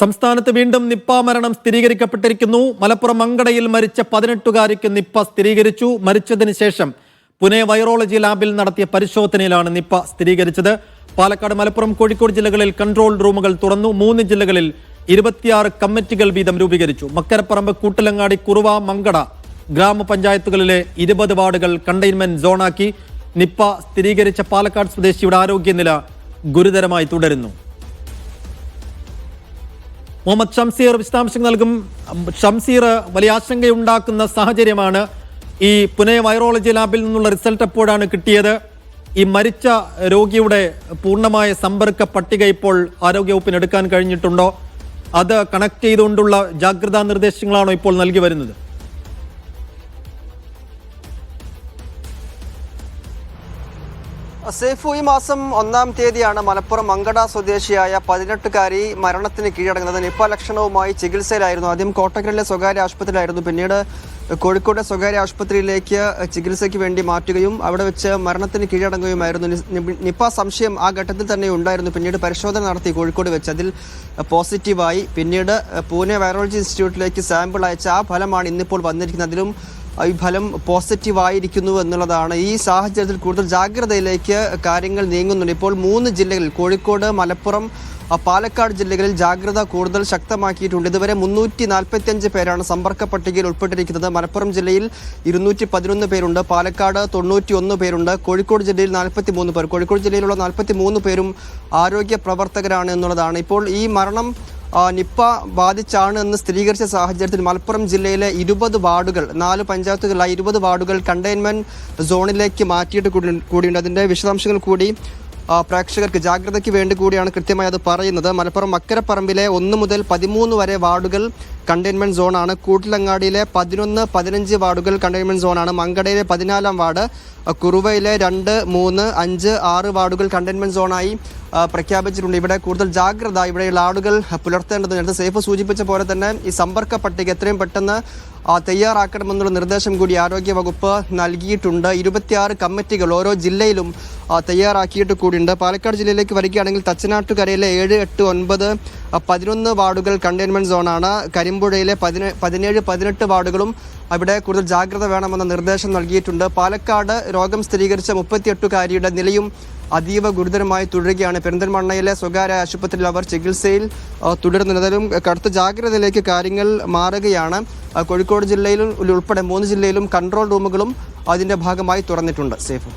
സംസ്ഥാനത്ത് വീണ്ടും നിപ്പ മരണം സ്ഥിരീകരിക്കപ്പെട്ടിരിക്കുന്നു. മലപ്പുറം മങ്കടയിൽ മരിച്ച പതിനെട്ടുകാരിക്ക് നിപ്പ സ്ഥിരീകരിച്ചു. മരിച്ചതിന് ശേഷം പുനെ വൈറോളജി ലാബിൽ നടത്തിയ പരിശോധനയിലാണ് നിപ്പ സ്ഥിരീകരിച്ചത്. പാലക്കാട് മലപ്പുറം കോഴിക്കോട് ജില്ലകളിൽ കൺട്രോൾ റൂമുകൾ തുറന്നു. മൂന്ന് ജില്ലകളിൽ ഇരുപത്തിയാറ് കമ്മിറ്റികൾ വീതം രൂപീകരിച്ചു. മക്കരപ്പറമ്പ് കൂട്ടിലങ്ങാടി കുറുവ മങ്കട ഗ്രാമപഞ്ചായത്തുകളിലെ ഇരുപത് വാർഡുകൾ കണ്ടെയ്ൻമെന്റ് സോണാക്കി. നിപ്പ സ്ഥിരീകരിച്ച പാലക്കാട് സ്വദേശിയുടെ ആരോഗ്യനില ഗുരുതരമായി തുടരുന്നു. മുഹമ്മദ് ഷംസീർ വിശദാംശങ്ങൾ നൽകും. ഷംസീർ വലിയ ആശങ്കയുണ്ടാക്കുന്ന സാഹചര്യമാണ് ഈ പുനെ വൈറോളജി ലാബിൽ നിന്നുള്ള റിസൾട്ട് എപ്പോഴാണ് കിട്ടിയത്? ഈ മരിച്ച രോഗിയുടെ പൂർണമായ സമ്പർക്ക പട്ടിക ഇപ്പോൾ ആരോഗ്യവകുപ്പിന് എടുക്കാൻ കഴിഞ്ഞിട്ടുണ്ടോ? അത് കണക്ട് ചെയ്തുകൊണ്ടുള്ള ജാഗ്രതാ നിർദ്ദേശങ്ങളാണോ ഇപ്പോൾ നൽകി വരുന്നത്? സേഫു ഈ മാസം ഒന്നാം തീയതിയാണ് മലപ്പുറം മങ്കട സ്വദേശിയായ പതിനെട്ടുകാരി മരണത്തിന് കീഴടങ്ങുന്നത്. നിപ്പ ലക്ഷണവുമായി ചികിത്സയിലായിരുന്നു. ആദ്യം കോട്ടക്കലിലെ സ്വകാര്യ ആശുപത്രിയിലായിരുന്നു. പിന്നീട് കോഴിക്കോട് സ്വകാര്യ ആശുപത്രിയിലേക്ക് ചികിത്സയ്ക്ക് വേണ്ടി മാറ്റുകയും അവിടെ വെച്ച് മരണത്തിന് കീഴടങ്ങുകയുമായിരുന്നു. നിപ്പ സംശയം ആ ഘട്ടത്തിൽ തന്നെ ഉണ്ടായിരുന്നു. പിന്നീട് പരിശോധന നടത്തി കോഴിക്കോട് വെച്ച് അതിൽ പോസിറ്റീവായി. പിന്നീട് പൂനെ വൈറോളജി ഇൻസ്റ്റിറ്റ്യൂട്ടിലേക്ക് സാമ്പിൾ അയച്ച ആ ഫലമാണ് ഇന്നിപ്പോൾ വന്നിരിക്കുന്നത്. അതിലും ഈ ഫലം പോസിറ്റീവ് ആയിരിക്കുന്നു എന്നുള്ളതാണ്. ഈ സാഹചര്യത്തിൽ കൂടുതൽ ജാഗ്രതയിലേക്ക് കാര്യങ്ങൾ നീങ്ങുന്നുണ്ട്. ഇപ്പോൾ മൂന്ന് ജില്ലകളിൽ കോഴിക്കോട് മലപ്പുറം പാലക്കാട് ജില്ലകളിൽ ജാഗ്രത കൂടുതൽ ശക്തമാക്കിയിട്ടുണ്ട്. ഇതുവരെ മുന്നൂറ്റി നാൽപ്പത്തിയഞ്ച് പേരാണ് സമ്പർക്ക പട്ടികയിൽ ഉൾപ്പെട്ടിരിക്കുന്നത്. മലപ്പുറം ജില്ലയിൽ ഇരുന്നൂറ്റി പതിനൊന്ന് പേരുണ്ട്. പാലക്കാട് തൊണ്ണൂറ്റി ഒന്ന് പേരുണ്ട്. കോഴിക്കോട് ജില്ലയിൽ നാൽപ്പത്തി മൂന്ന് പേർ. കോഴിക്കോട് ജില്ലയിലുള്ള നാൽപ്പത്തി മൂന്ന് പേരും ആരോഗ്യ പ്രവർത്തകരാണ് എന്നുള്ളതാണ്. ഇപ്പോൾ ഈ മരണം നിപ്പ ബാധിച്ചാണ് എന്ന് സ്ഥിരീകരിച്ച സാഹചര്യത്തിൽ മലപ്പുറം ജില്ലയിലെ ഇരുപത് വാർഡുകൾ നാല് പഞ്ചായത്തുകളിലായി ഇരുപത് വാർഡുകൾ കണ്ടെയ്ൻമെന്റ് സോണിലേക്ക് മാറ്റിയിട്ട് കൂടി കൂടിയുണ്ട്. അതിന്റെ വിശദാംശങ്ങൾ കൂടി പ്രേക്ഷകർക്ക് ജാഗ്രതയ്ക്ക് വേണ്ടി കൂടിയാണ് കൃത്യമായി അത് പറയുന്നത്. മലപ്പുറം മക്കരപ്പറമ്പിലെ ഒന്ന് മുതൽ പതിമൂന്ന് വരെ വാർഡുകൾ കണ്ടെയ്ൻമെന്റ് സോണാണ്. കൂട്ടിലങ്ങാടിയിലെ പതിനൊന്ന് പതിനഞ്ച് വാർഡുകൾ കണ്ടെയ്ൻമെന്റ് സോണാണ്. മങ്കടയിലെ പതിനാലാം വാർഡ് കുറുവയിലെ രണ്ട് മൂന്ന് അഞ്ച് ആറ് വാർഡുകൾ കണ്ടെയ്ൻമെന്റ് സോണായി. പ്രഖ്യാപിച്ചിട്ടുണ്ട്. ഇവിടെ കൂടുതൽ ജാഗ്രത ഇവിടെയുള്ള ആളുകൾ പുലർത്തേണ്ടത് നേരത്തെ സേഫ് സൂചിപ്പിച്ച പോലെ തന്നെ ഈ സമ്പർക്ക പട്ടിക എത്രയും പെട്ടെന്ന് തയ്യാറാക്കണമെന്നുള്ള നിർദ്ദേശം കൂടി ആരോഗ്യ വകുപ്പ് നൽകിയിട്ടുണ്ട്. ഇരുപത്തിയാറ് കമ്മിറ്റികൾ ഓരോ ജില്ലയിലും തയ്യാറാക്കിയിട്ട് കൂടിയുണ്ട്. പാലക്കാട് ജില്ലയിലേക്ക് വരികയാണെങ്കിൽ തച്ചനാട്ടുകരയിലെ ഏഴ് എട്ട് ഒൻപത് പതിനൊന്ന് വാർഡുകൾ കണ്ടെയ്ൻമെന്റ് സോണാണ്. കരിമ്പുഴയിലെ പതിന പതിനേഴ് പതിനെട്ട് വാർഡുകളും അവിടെ കൂടുതൽ ജാഗ്രത വേണമെന്ന നിർദ്ദേശം നൽകിയിട്ടുണ്ട്. പാലക്കാട് രോഗം സ്ഥിരീകരിച്ച മുപ്പത്തിയെട്ടുകാരിയുടെ നിലയും അതീവ ഗുരുതരമായി തുടരുകയാണ്. പെരിന്തൽമണ്ണയിലെ സ്വകാര്യ ആശുപത്രിയിൽ അവർ ചികിത്സയിൽ തുടരുന്നതിലും കടുത്ത ജാഗ്രതയിലേക്ക് കാര്യങ്ങൾ മാറുകയാണ്. കോഴിക്കോട് ജില്ലയിലും ഉൾപ്പെടെ മൂന്ന് ജില്ലയിലും കൺട്രോൾ റൂമുകളും അതിന്റെ ഭാഗമായി തുറന്നിട്ടുണ്ട്. സേഫ്.